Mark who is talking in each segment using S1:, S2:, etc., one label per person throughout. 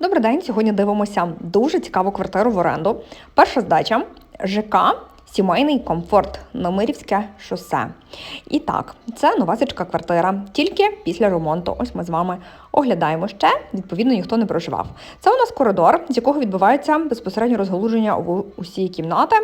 S1: Добрий день. Сьогодні дивимося дуже цікаву квартиру в оренду. Перша здача ЖК. Сімейний комфорт Номирівське шосе. І так, це новасичка квартира, тільки після ремонту. Ось ми з вами оглядаємо ще. Відповідно, ніхто не проживав. Це у нас коридор, з якого відбувається безпосередньо розгалуження в усі кімнати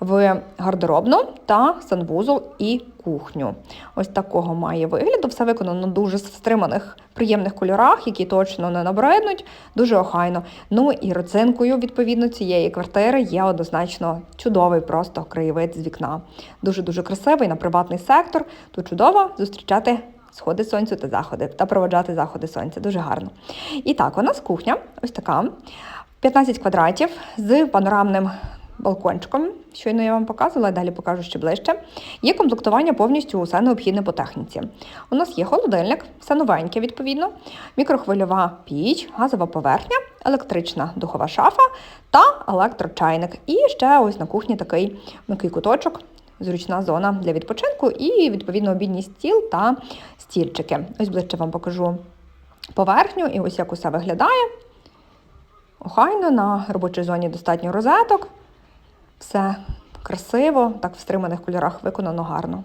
S1: в гардеробну та санвузол і кухню. Ось такого має вигляду. Все виконано дуже в стриманих, приємних кольорах, які точно не набриднуть, дуже охайно. Ну і родзинкою, відповідно, цієї квартири є однозначно чудовий просто краєвид з вікна. Дуже дуже красивий на приватний сектор. Тут чудово зустрічати. Сходи сонцю та заходи та проводжати заходи сонця. Дуже гарно. І так, у нас кухня, ось така. 15 квадратів з панорамним балкончиком. Щойно я вам показувала, далі покажу ще ближче. Є комплектування повністю усе необхідне по техніці. У нас є холодильник, все новеньке, відповідно, мікрохвильова піч, газова поверхня, електрична духова шафа та електрочайник. І ще ось на кухні такий м'який куточок. Зручна зона для відпочинку і, відповідно, обідній стіл та стільчики. Ось ближче вам покажу поверхню і ось як усе виглядає. Охайно на робочій зоні достатньо розеток. Все красиво, так в стриманих кольорах виконано гарно.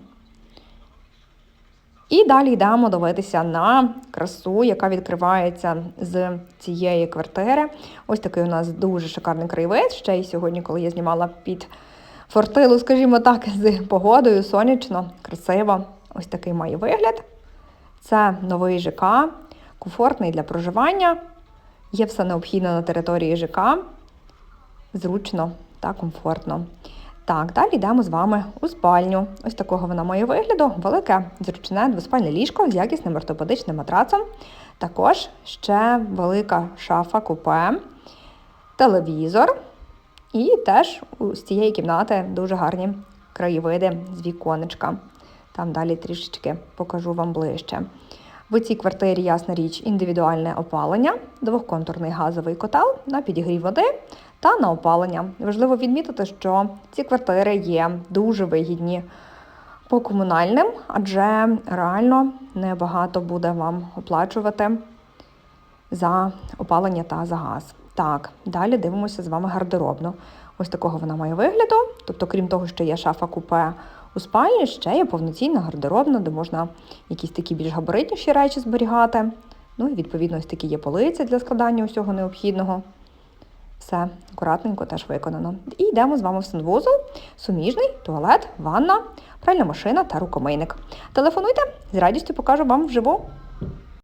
S1: І далі йдемо дивитися на красу, яка відкривається з цієї квартири. Ось такий у нас дуже шикарний краєвид. Ще й сьогодні, коли я знімала під фортилу, скажімо так, з погодою, сонячно, красиво. Ось такий має вигляд. Це новий ЖК, комфортний для проживання. Є все необхідне на території ЖК. Зручно та комфортно. Так, далі йдемо з вами у спальню. Ось такого вона має вигляду. Велике зручне двоспальне ліжко з якісним ортопедичним матрацом. Також ще велика шафа купе, телевізор. І теж з цієї кімнати дуже гарні краєвиди з віконечка. Там далі трішечки покажу вам ближче. В цій квартирі, ясна річ, індивідуальне опалення, двохконтурний газовий котел на підігрів води та на опалення. Важливо відмітити, що ці квартири є дуже вигідні по комунальним, адже реально небагато буде вам оплачувати за опалення та за газ. Так, далі дивимося з вами гардеробну. Ось такого вона має вигляду. Тобто, крім того, що є шафа купе у спальні, ще є повноцінна гардеробна, де можна якісь такі більш габаритніші речі зберігати. Ну і відповідно ось такі є полиці для складання усього необхідного. Все акуратненько теж виконано. І йдемо з вами в санвузол, суміжний, туалет, ванна, пральна машина та рукомийник. Телефонуйте, з радістю покажу вам вживу.